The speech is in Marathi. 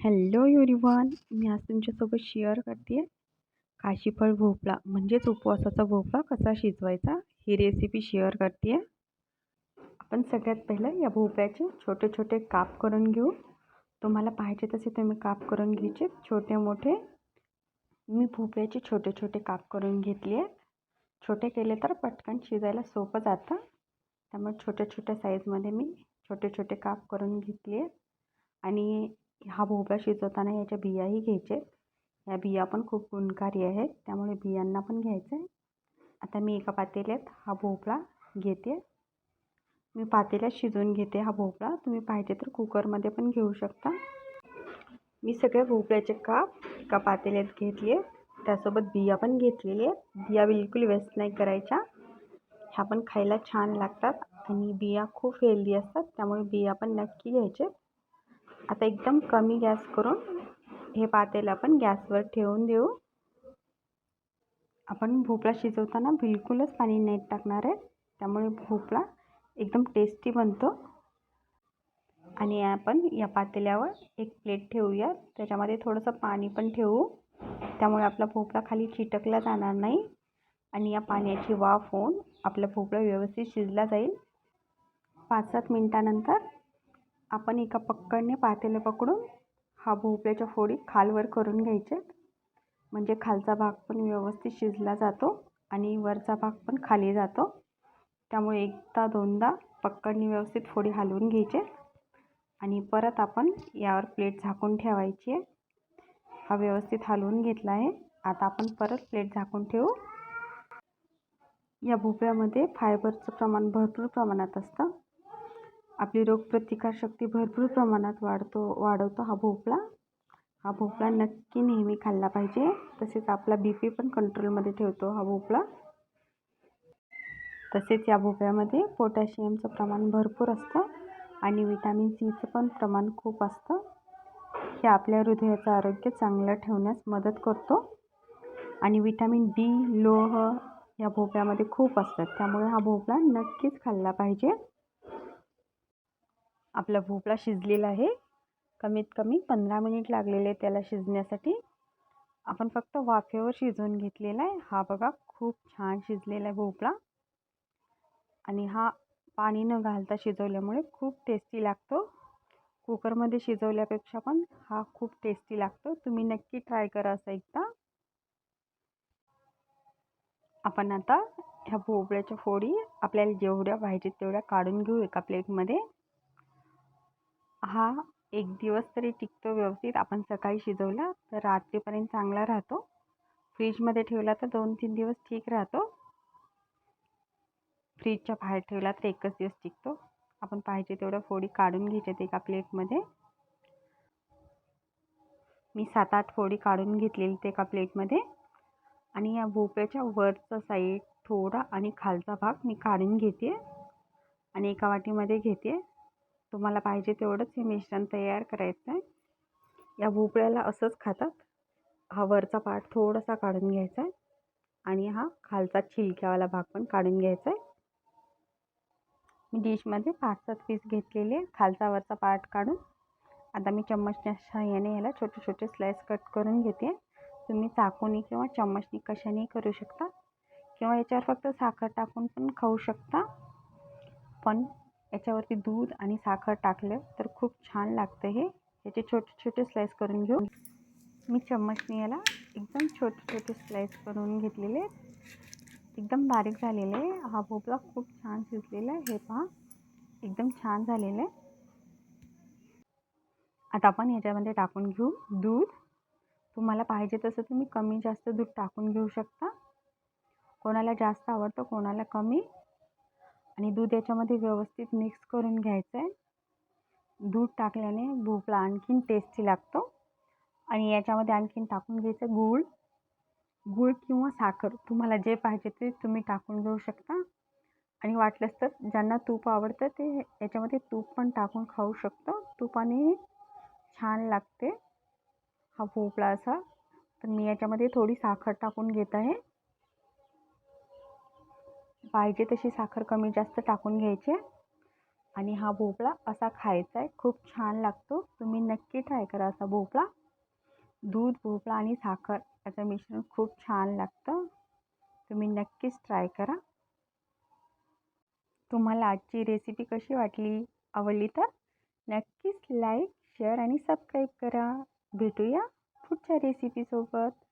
हॅलो युरिवन मी आज तुमच्यासोबत शेअर करते आहे काशीफळ भोपळा म्हणजेच उपवासाचा भोपळा कसा शिजवायचा ही रेसिपी शेअर करते. आहे आपण सगळ्यात पहिलं या भोपळ्याचे छोटे छोटे काप करून घेऊ. तुम्हाला पाहिजे तसे तुम्ही काप करून घ्यायचे छोटे मोठे. मी भोपळ्याचे छोटे छोटे काप करून घेतले आहेत. छोटे केले तर पटकन शिजायला सोपं जातं. त्यामुळे छोट्या छोट्या साईजमध्ये मी छोटे छोटे काप करून घेतले आणि हा भोपळा शिजवताना याच्या बियाही घ्यायचे. या बिया पण खूप गुणकारी आहेत. त्यामुळे बियांना पण घ्यायचं आहे. आता मी एका पातेल्यात हा भोपळा घेते. मी पातेल्यात शिजवून घेते हा भोपळा. तुम्ही पाहिजे तर कुकरमध्ये पण घेऊ शकता. मी सगळ्या भोपळ्याचे काप एका पातेल्यात घेतले त्यासोबत बिया पण घेतलेली आहेत. बिया बिलकुल वेस्ट नाही करायच्या. ह्या पण खायला छान लागतात आणि बिया खूप हेल्दी असतात. त्यामुळे बिया पण नक्की घ्यायचे. आता एकदम कमी गॅस करून हे पातेलं आपण गॅसवर ठेवून देऊ. आपण भोपळा शिजवताना बिलकुलच पाणी नाही टाकणार आहे. त्यामुळे भोपळा एकदम टेस्टी बनतो. आणि आपण या पातेल्यावर एक प्लेट ठेवूया. त्याच्यामध्ये थोडंसं पाणी पण ठेवू. त्यामुळे आपला भोपळा खाली चिटकला जाणार नाही. आणि या पाण्याची वाफ होऊन आपला भोपळा व्यवस्थित शिजला जाईल. पाच सात मिनटानंतर आपण एका पक्कडने पातेलं पकडून हा भोपळ्याच्या फोडी खालवर करून घ्यायचे. म्हणजे खालचा भाग पण व्यवस्थित शिजला जातो आणि वरचा भाग पण खाली जातो. त्यामुळे एकदा दोनदा पक्कडने व्यवस्थित फोडी हलवून घ्यायचे. आणि परत आपण यावर प्लेट झाकून ठेवायची आहे. हा व्यवस्थित हलवून घेतला आहे. आता आपण परत प्लेट झाकून ठेवू. या भोपळ्यामध्ये फायबरचं प्रमाण भरपूर प्रमाणात असतं. आपली रोगप्रतिकारशक्ती भरपूर प्रमाणात वाढतो वाढवतो हा भोपळा. हा भोपळा नक्की नेहमी खाल्ला पाहिजे. तसेच आपला बी पी पण कंट्रोलमध्ये ठेवतो हा भोपळा. तसेच या भोपळ्यामध्ये पोटॅशियमचं प्रमाण भरपूर असतं आणि विटॅमिन सीचं पण प्रमाण खूप असतं. हे आपल्या हृदयाचं आरोग्य चांगलं ठेवण्यास मदत करतो. आणि विटॅमिन डी लोह या भोपळ्यामध्ये खूप असतात. त्यामुळे हा भोपळा नक्कीच खाल्ला पाहिजे. आपला भोपळा शिजलेला आहे. कमीत कमी पंधरा मिनिट लागलेले त्याला शिजण्यासाठी. आपण फक्त वाफेवर शिजवून घेतलेला आहे. हा बघा खूप छान शिजलेला आहे भोपळा. आणि हा पाणी न घालता शिजवल्यामुळे खूप टेस्टी लागतो. कुकरमध्ये शिजवल्यापेक्षा पण हा खूप टेस्टी लागतो. तुम्ही नक्की ट्राय करा असं एकदा. आपण आता ह्या भोपळ्याच्या फोडी आपल्याला जेवढ्या पाहिजेत तेवढ्या काढून घेऊ एका प्लेटमध्ये हा एक दिवस तरी टिकतो व्यवस्थित. आपण सकाळी शिजवला तर रात्रीपर्यंत चांगला राहतो. फ्रीजमध्ये ठेवला तर दोन तीन दिवस ठीक राहतो. फ्रीजच्या बाहेर ठेवला तर एकच दिवस टिकतो. आपण पाहिजे तेवढं फोडी काढून घ्यायच्यात एका प्लेटमध्ये. मी सात आठ फोडी काढून घेतलेली ते एका प्लेटमध्ये. आणि या भोपळ्याच्या वरचा साईड थोडा आणि खालचा भाग मी काढून घेते आणि एका वाटीमध्ये घेते तुम्हाला पाहिजे तेवढंच हे मिश्रण तयार करायचं आहे. या भोपळ्याला असंच खातात. हा वरचा पार्ट थोडासा काढून घ्यायचा आहे. आणि हा खालचा छिलक्यावाला भाग पण काढून घ्यायचा आहे. मी डिशमध्ये पाच सात पीस घेतलेले खालचा वरचा पार्ट काढून. आता मी चम्मचच्या सहाय्याने याला छोटे छोटे स्लाइस कट करून घेते. तुम्ही चाकूनी किंवा चम्मचनी कशाने करू शकता. किंवा याच्यावर फक्त साखर टाकून पण खाऊ शकता. पण याच्यावरती दूध आणि साखर टाकलं तर खूप छान लागतं हे. याचे छोटे छोटे स्लाईस करून घेऊ. मी चम्मचने याला एकदम छोटे छोटे स्लाईस करून घेतलेले. एकदम बारीक झालेले. हा भोपळा खूप छान शिजलेला आहे. हे पहा. एकदम छान झालेलं आहे. आता आपण याच्यामध्ये टाकून घेऊ दूध. तुम्हाला पाहिजे तसं तुम्ही कमी जास्त दूध टाकून घेऊ शकता. कोणाला जास्त आवडतं कोणाला कमी. आणि दूध याच्यामध्ये व्यवस्थित मिक्स करून घ्यायचं आहे दूध टाकल्याने भोपळा आणखीन टेस्टी लागतो. आणि याच्यामध्ये आणखीन टाकून घ्यायचं गूळ. गूळ किंवा साखर तुम्हाला जे पाहिजे ते तुम्ही टाकून घेऊ शकता. आणि वाटलंच तर ज्यांना तूप आवडतं ते याच्यामध्ये तूप पण टाकून खाऊ शकतो. तुपाने छान लागते हा भोपळा असा. तर मी याच्यामध्ये थोडी साखर टाकून घेत आहे. पाहिजे तशी साखर कमी जास्त टाकून घ्यायची. आणि हा भोपळा असा खायचा आहे. खूप छान लागतो. तुम्ही नक्की ट्राय करा असा भोपळा. दूध भोपळा आणि साखर याचं मिश्रण खूप छान लागतं. तुम्ही नक्कीच ट्राय करा. तुम्हाला आजची रेसिपी कशी वाटली आवडली तर नक्कीच लाईक शेअर आणि सबस्क्राईब करा. भेटूया पुढच्या रेसिपीसोबत